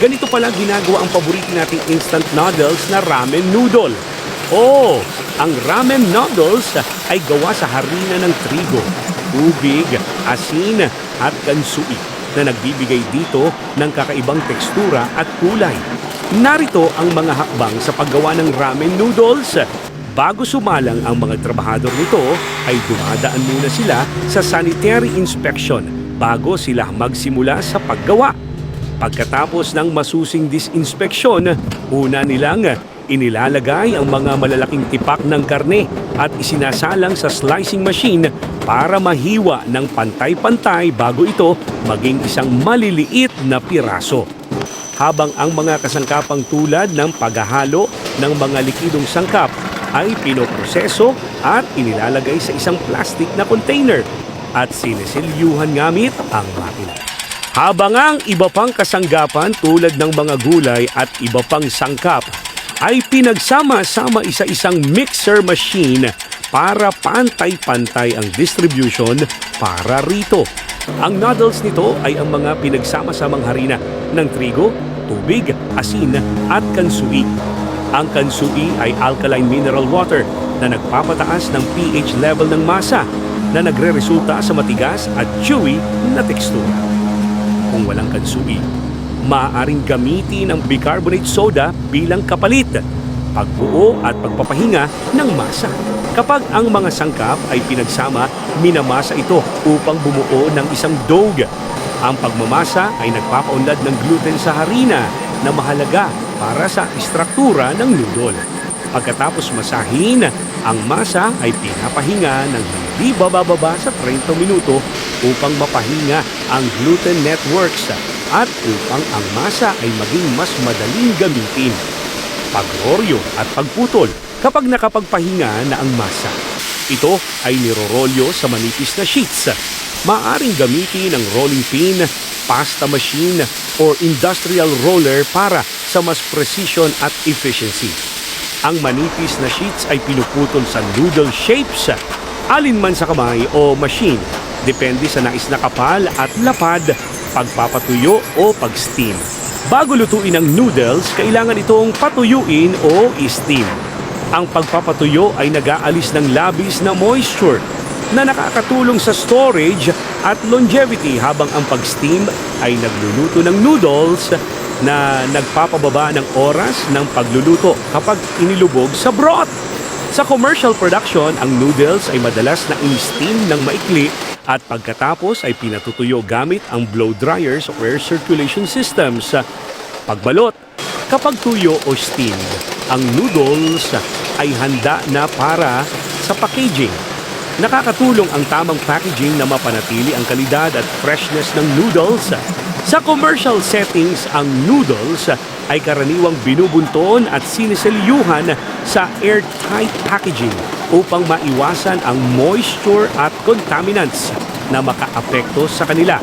Ganito pala ginagawa ang paborito nating instant noodles na ramen noodle. Oh, ang ramen noodles ay gawa sa harina ng trigo, tubig, asin at kansui na nagbibigay dito ng kakaibang tekstura at kulay. Narito ang mga hakbang sa paggawa ng ramen noodles. Bago sumalang ang mga trabahador nito ay dumadaan muna sila sa sanitary inspection bago sila magsimula sa paggawa. Pagkatapos ng masusing disinspeksyon, una nilang inilalagay ang mga malalaking tipak ng karne at isinasalang sa slicing machine para mahiwa ng pantay-pantay bago ito maging isang maliliit na piraso. Habang ang mga kasangkapang tulad ng paghahalo ng mga likidong sangkap ay pinoproseso at inilalagay sa isang plastic na container at siniselyuhan gamit ang makina. Habang ang iba pang kasanggapan tulad ng mga gulay at iba pang sangkap ay pinagsama-sama isa-isang mixer machine para pantay-pantay ang distribution para rito. Ang noodles nito ay ang mga pinagsama-samang harina ng trigo, tubig, asin at kansui. Ang kansui ay alkaline mineral water na nagpapataas ng pH level ng masa na nagre-resulta sa matigas at chewy na tekstura kung walang kansui. Maaaring gamitin ang bicarbonate soda bilang kapalit, pagbuo at pagpapahinga ng masa. Kapag ang mga sangkap ay pinagsama, minamasa ito upang bumuo ng isang dough. Ang pagmamasa ay nagpapaunlad ng gluten sa harina na mahalaga para sa istruktura ng noodle. Pagkatapos masahin, ang masa ay pinapahinga ng hindi babababa sa 30 minuto upang mapahinga ang gluten networks at upang ang masa ay maging mas madaling gamitin. Pagroryo at pagputol kapag nakapagpahinga na ang masa. Ito ay nirorolyo sa manipis na sheets. Maaring gamitin ang rolling pin, pasta machine, or industrial roller para sa mas precision at efficiency. Ang manipis na sheets ay pinuputol sa noodle shapes, alinman sa kamay o machine, depende sa nais na kapal at lapad, pagpapatuyo o pag-steam. Bago lutuin ang noodles, kailangan itong patuyuin o steam. Ang pagpapatuyo ay nag-aalis ng labis na moisture na nakakatulong sa storage at longevity habang ang pag-steam ay nagluluto ng noodles na nagpapababa ng oras ng pagluluto kapag inilubog sa broth. Sa commercial production, ang noodles ay madalas na in-steam ng maikli at pagkatapos ay pinatutuyo gamit ang blow dryers o air circulation systems. Pagbalot, kapag tuyo o steamed, ang noodles ay handa na para sa packaging. Nakakatulong ang tamang packaging na mapanatili ang kalidad at freshness ng noodles. Sa commercial settings, ang noodles ay karaniwang binubunton at siniselyuhan sa airtight packaging upang maiwasan ang moisture at contaminants na makaapekto sa kanila.